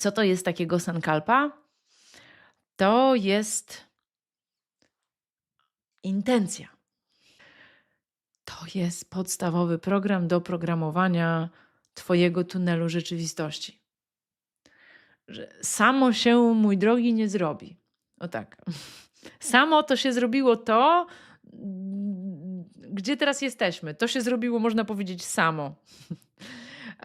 Co to jest takiego sankalpa? To jest intencja. To jest podstawowy program do programowania Twojego tunelu rzeczywistości. Że samo się, mój drogi, nie zrobi. O tak. Samo to się zrobiło to, gdzie teraz jesteśmy. To się zrobiło, można powiedzieć, samo.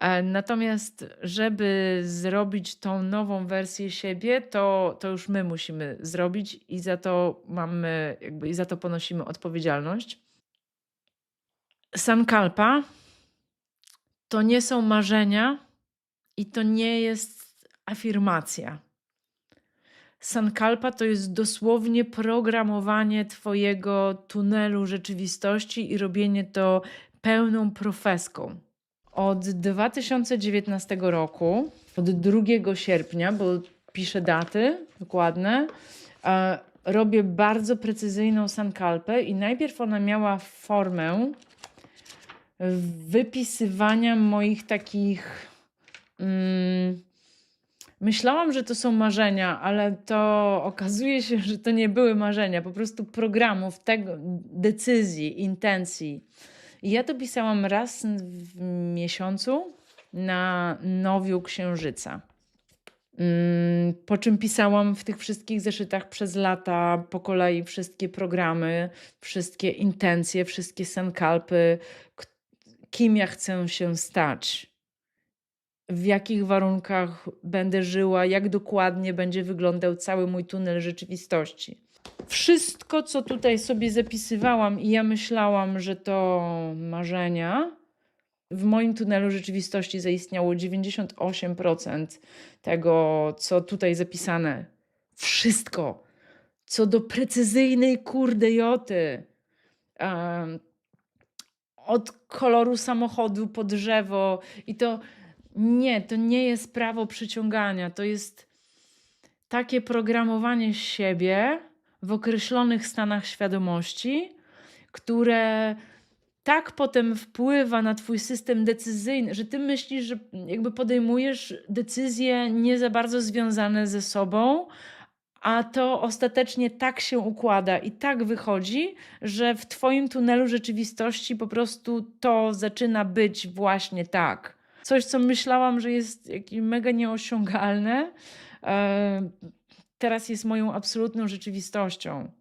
E, Natomiast, żeby zrobić tą nową wersję siebie, to, to już my musimy zrobić i za to mamy, jakby i za to ponosimy odpowiedzialność. Sankalpa to nie są marzenia i to nie jest afirmacja. Sankalpa to jest dosłownie programowanie Twojego tunelu rzeczywistości i robienie to pełną profeską. Od 2019 roku, od 2 sierpnia, bo piszę daty dokładne, e, robię bardzo precyzyjną sankalpę i najpierw ona miała formę wypisywania moich takich. Mm, myślałam, że to są marzenia, ale to okazuje się, że to nie były marzenia, po prostu programów, tego, decyzji, intencji. Ja to pisałam raz w miesiącu na nowiu księżyca. Mm, Po czym pisałam w tych wszystkich zeszytach przez lata po kolei wszystkie programy, wszystkie intencje, wszystkie sankalpy, k- kim ja chcę się stać, w jakich warunkach będę żyła, jak dokładnie będzie wyglądał cały mój tunel rzeczywistości. Wszystko, co tutaj sobie zapisywałam, i ja myślałam, że to marzenia, w moim tunelu rzeczywistości zaistniało 98% tego, co tutaj zapisane. Wszystko, co do precyzyjnej kurde joty. Em, od koloru samochodu po drzewo. I to nie, to nie jest prawo przyciągania. To jest takie programowanie siebie w określonych stanach świadomości, które tak potem wpływa na twój system decyzyjny, że ty myślisz, że jakby podejmujesz decyzje nie za bardzo związane ze sobą, a to ostatecznie tak się układa i tak wychodzi, że w twoim tunelu rzeczywistości po prostu to zaczyna być właśnie tak. Coś, co myślałam, że jest mega nieosiągalne, e, teraz jest moją absolutną rzeczywistością.